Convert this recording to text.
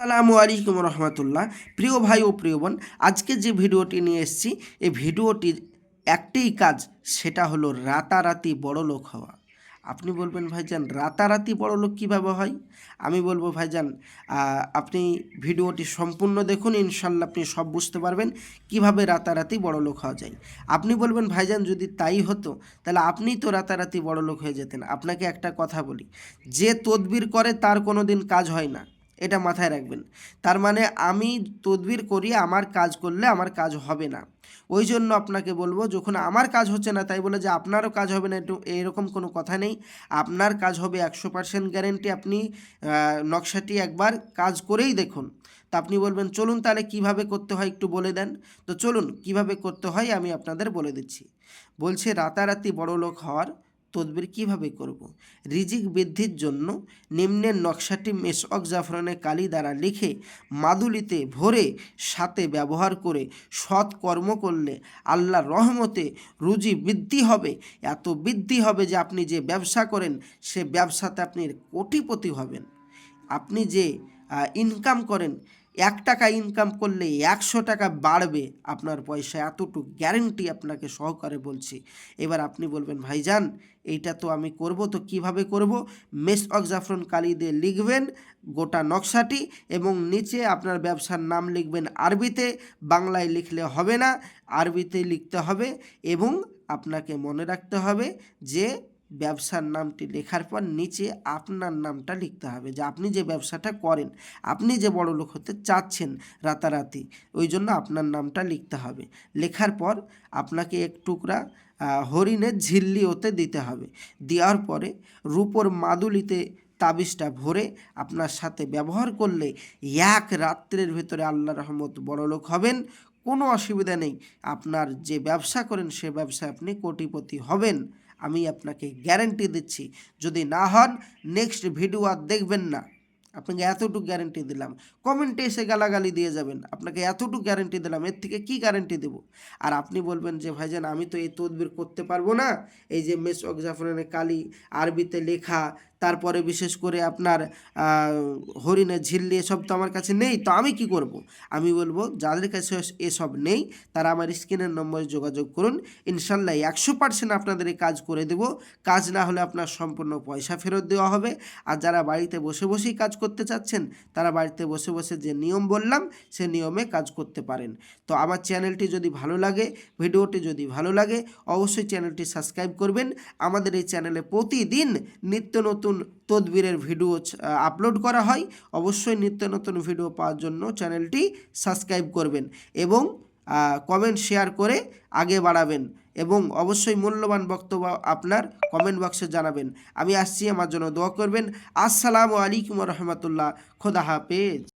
আসসালামু আলাইকুম রহমতুল্লাহ। প্রিয় ভাই ও প্রিয় বোন, আজকে যে ভিডিওটি নিয়ে এসেছি, এই ভিডিওটির একটাই কাজ, সেটা হলো রাতারাতি বড় লোক হওয়া। আপনি বলবেন, ভাইজান, রাতারাতি বড় লোক কীভাবে হয়? আমি বলব, ভাইজান আপনি ভিডিওটি সম্পূর্ণ দেখুন ইনশাল্লাহ আপনি সব বুঝতে পারবেন কীভাবে রাতারাতি বড় লোক হওয়া যায়। আপনি বলবেন, ভাইজান, যদি তাই হতো, তাহলে আপনিই তো রাতারাতি বড় লোক হয়ে যেতেন। আপনাকে একটা কথা বলি, যে তদবির করে তার কোনো দিন কাজ হয় না। এটা মাথায় রাখবেন। তার মানে আমি তদবির করি, আমার কাজ করলে আমার কাজ হবে না। ওই জন্য আপনাকে বলব, যখন আমার কাজ হচ্ছে না, তাই বলে যে আপনারও কাজ হবে না একটু এরকম কোনো কথা নেই। আপনার কাজ হবে একশো পার্সেন্ট গ্যারেন্টি আপনি নকশাটি একবার কাজ করেই দেখুন। তা আপনি বলবেন, চলুন তাহলে কীভাবে করতে হয় একটু বলে দেন। তো চলুন, কীভাবে করতে হয় আমি আপনাদের বলে দিচ্ছি। বলছে, রাতারাতি বড় লোক হওয়ার তদবির কীভাবে করব। রিজিক বৃদ্ধির জন্য নিম্নের নকশাটি মেসক জাফরানে কালি দ্বারা লিখে মাদুলিতে ভরে সাথে ব্যবহার করে সৎ কর্ম করলে আল্লাহর রহমতে রুজি বৃদ্ধি হবে এত বৃদ্ধি হবে যে আপনি যে ব্যবসা করেন, সে ব্যবসাতে আপনি কোটিপতি হবেন আপনি যে ইনকাম করেন এক টাকা ইনকাম করলে একশো টাকা বাড়বে আপনার পয়সা এতটুকু গ্যারেন্টি আপনাকে সহকারে বলছি। এবার আপনি বলবেন, ভাইজান, এইটা তো আমি করব, তো কীভাবে করব? মেস অক জাফরন কালি দিয়ে লিখবেন গোটা নকশাটি এবং নিচে আপনার ব্যবসার নাম লিখবেন আরবিতে, বাংলায় লিখলে হবে না, আরবিতে লিখতে হবে এবং আপনাকে মনে রাখতে হবে যে ব্যবসার নামটি লেখার পর নিচে আপনার নামটা লিখতে হবে যে আপনি যে ব্যবসাটা করেন, আপনি যে বড় লোক হতে চাচ্ছেন রাতারাতি, ওই জন্য আপনার নামটা লিখতে হবে। লেখার পর আপনাকে এক টুকরা হরিণের ঝিল্লি ওতে দিতে হবে। দেওয়ার পরে রূপোর মাদুলিতে তাবিজটা ভরে আপনার সাথে ব্যবহার করলে এক রাত্রের ভেতরে আল্লাহ রহমত বড়লোক হবেন। কোনো অসুবিধা নেই, আপনার যে ব্যবসা করেন সে ব্যবসায় আপনি কোটিপতি হবেন। আমি আপনাকে গ্যারেন্টি দিচ্ছি। যদি না হন নেক্সট ভিডিও আর দেখবেন না। আপনাকে এতটুকু গ্যারেন্টি দিলাম। কমেন্টে এসে গালাগালি দিয়ে যাবেন। আপনাকে এতটুকু গ্যারেন্টি দিলাম, এর থেকে কি গ্যারেন্টি দেব? আর আপনি বলবেন যে, ভাইজান, আমি তো এই তদবির করতে পারব না। এই যে মেস জাফরানের কালি আরবিতে লেখা তারপরে বিশেষ করে আপনার হরিণের ঝিল্লি এসব তো আমার কাছে নেই, তো আমি কি করব। আমি বলব, যাদের কাছে এসব নেই, তারা আমার স্ক্রিনের নম্বরে যোগাযোগ করুন, ইনশাল্লাহ একশো পার্সেন্ট আপনাদের এই কাজ করে দেব। কাজ না হলে আপনার সম্পূর্ণ পয়সা ফেরত দেওয়া হবে। আর যারা বাড়িতে বসে বসেই কাজ করতে চাচ্ছেন, তারা বাড়িতে বসে বসে যে নিয়ম বললাম, সে নিয়মে কাজ করতে পারেন। তো আমার চ্যানেলটি যদি ভালো লাগে, ভিডিওটি যদি ভালো লাগে, অবশ্যই চ্যানেলটি সাবস্ক্রাইব করবেন। আমাদের এই চ্যানেলে প্রতিদিন নিত্য নতুন তদবিরের ভিডিও আপলোড করা হয়। অবশ্যই নিত্য নতুন ভিডিও পাওয়ার জন্য চ্যানেলটি সাবস্ক্রাইব করবেন এবং কমেন্ট শেয়ার করে আগে বাড়াবেন এবং অবশ্যই মূল্যবান বক্তব্য আপনার কমেন্ট বক্সে জানাবেন। আমি আসছি, আমার জন্য দোয়া করবেন। আসসালামু আলাইকুম রহমতুল্লাহ। খোদা হাফেজ।